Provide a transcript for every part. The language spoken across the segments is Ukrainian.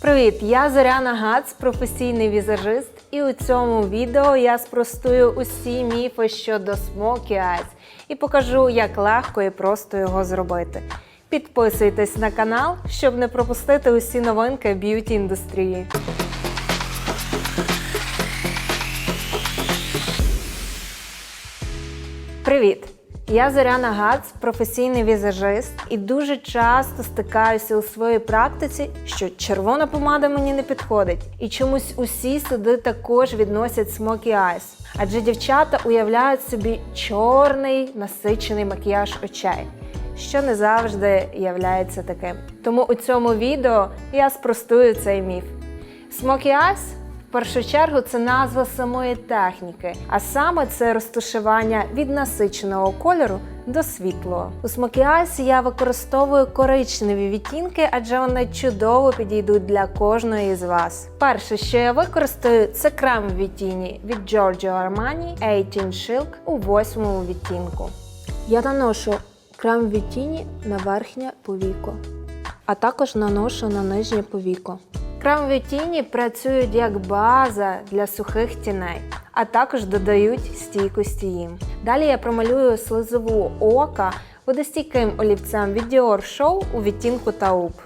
Привіт! Я ЗорянаГац, професійний візажист, і у цьому відео я спростую усі міфи щодо Smoky Eyes і покажу, як легко і просто його зробити. Підписуйтесь на канал, щоб не пропустити усі новинки б'юті індустрії. Привіт! Я ЗорянаГац, професійний візажист, і дуже часто стикаюся у своїй практиці, що червона помада мені не підходить. І чомусь усі сюди також відносять smoky eyes. Адже дівчата уявляють собі чорний насичений макіяж очей, що не завжди являється таким. Тому у цьому відео я спростую цей міф. Smoky Eyes в першу чергу це назва самої техніки, а саме це розташування від насиченого кольору до світлого. У Smoky я використовую коричневі відтінки, адже вони чудово підійдуть для кожної з вас. Перше, що я використаю, це крем в відтіні від Giorgio Armani 18 Silk у восьмому відтінку. Я наношу крем в відтіні на верхнє повіко, а також наношу на нижнє повіко. Кремові тіні працюють як база для сухих тіней, а також додають стійкості їм. Далі я промалюю слизову ока водостійким олівцем від Dior Show у відтінку Taupe.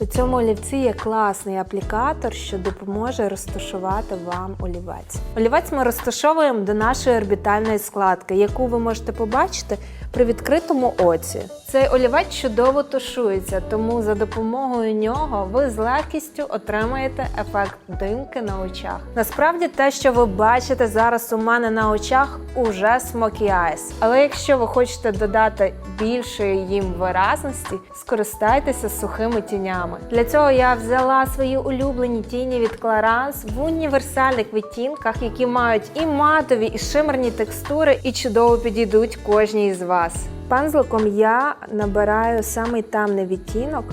У цьому олівці є класний аплікатор, що допоможе розташувати вам олівець. Олівець ми розташовуємо до нашої орбітальної складки, яку ви можете побачити при відкритому оці. Цей олівець чудово тушується, тому за допомогою нього ви з легкістю отримаєте ефект димки на очах. Насправді, те, що ви бачите зараз у мене на очах, уже smoky eyes. Але якщо ви хочете додати більшої їм виразності, скористайтеся сухими тінями. Для цього я взяла свої улюблені тіні від Clarins в універсальних відтінках, які мають і матові, і шимерні текстури, і чудово підійдуть кожній з вас. Пензликом я набираю самий темний відтінок,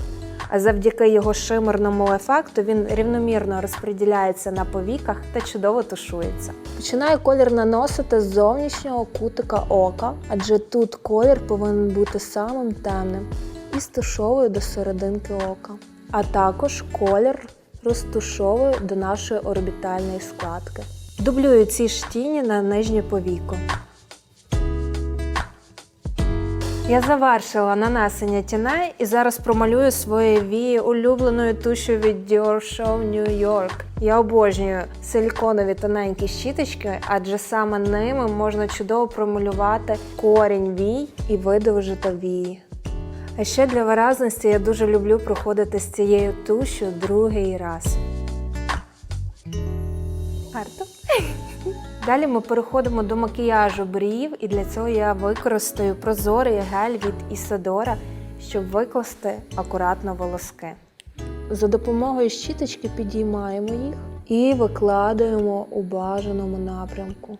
а завдяки його шимерному ефекту він рівномірно розподіляється на повіках та чудово тушується. Починаю колір наносити з зовнішнього кутика ока, адже тут колір повинен бути самим темним і стушовую до серединки ока. А також колір розтушовую до нашої орбітальної складки. Дублюю ці ж тіні на нижнє повіко. Я завершила нанесення тіней і зараз промалюю свої вії улюбленою тушю від Dior Show New York. Я обожнюю силіконові тоненькі щіточки, адже саме ними можна чудово промалювати корінь вій і видовжити вії. А ще для виразності я дуже люблю проходити з цією тушю другий раз. Гарно. Далі ми переходимо до макіяжу брів, і для цього я використаю прозорий гель від Isadora, щоб викласти акуратно волоски. За допомогою щіточки підіймаємо їх і викладаємо у бажаному напрямку.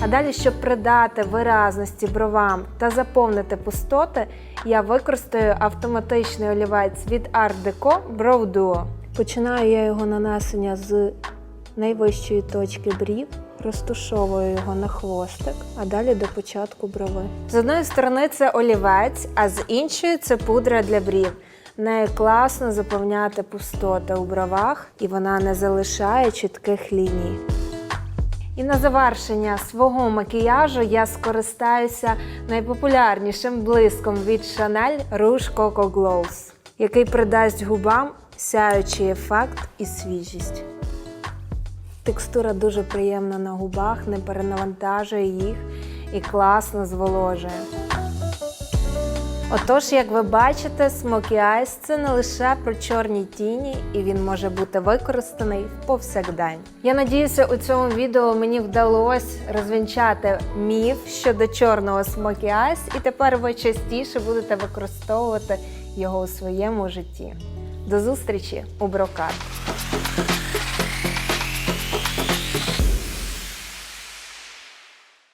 А далі, щоб придати виразності бровам та заповнити пустоти, я використаю автоматичний олівець від Art Deco Brow Duo. Починаю я його нанесення з найвищої точки брів, розташовую його на хвостик, а далі до початку брови. З одної сторони це олівець, а з іншої це пудра для брів. Нею класно заповняти пустоти у бровах, і вона не залишає чітких ліній. І на завершення свого макіяжу я скористаюся найпопулярнішим блиском від Chanel Rouge Coco Glows, який придасть губам сяючий ефект і свіжість. Текстура дуже приємна на губах, не перенавантажує їх і класно зволожує. Отож, як ви бачите, Smoky Eyes – це не лише про чорні тіні, і він може бути використаний в повсякдень. Я надіюся, у цьому відео мені вдалося розвінчати міф щодо чорного Smoky Eyes, і тепер ви частіше будете використовувати його у своєму житті. До зустрічі у брокат!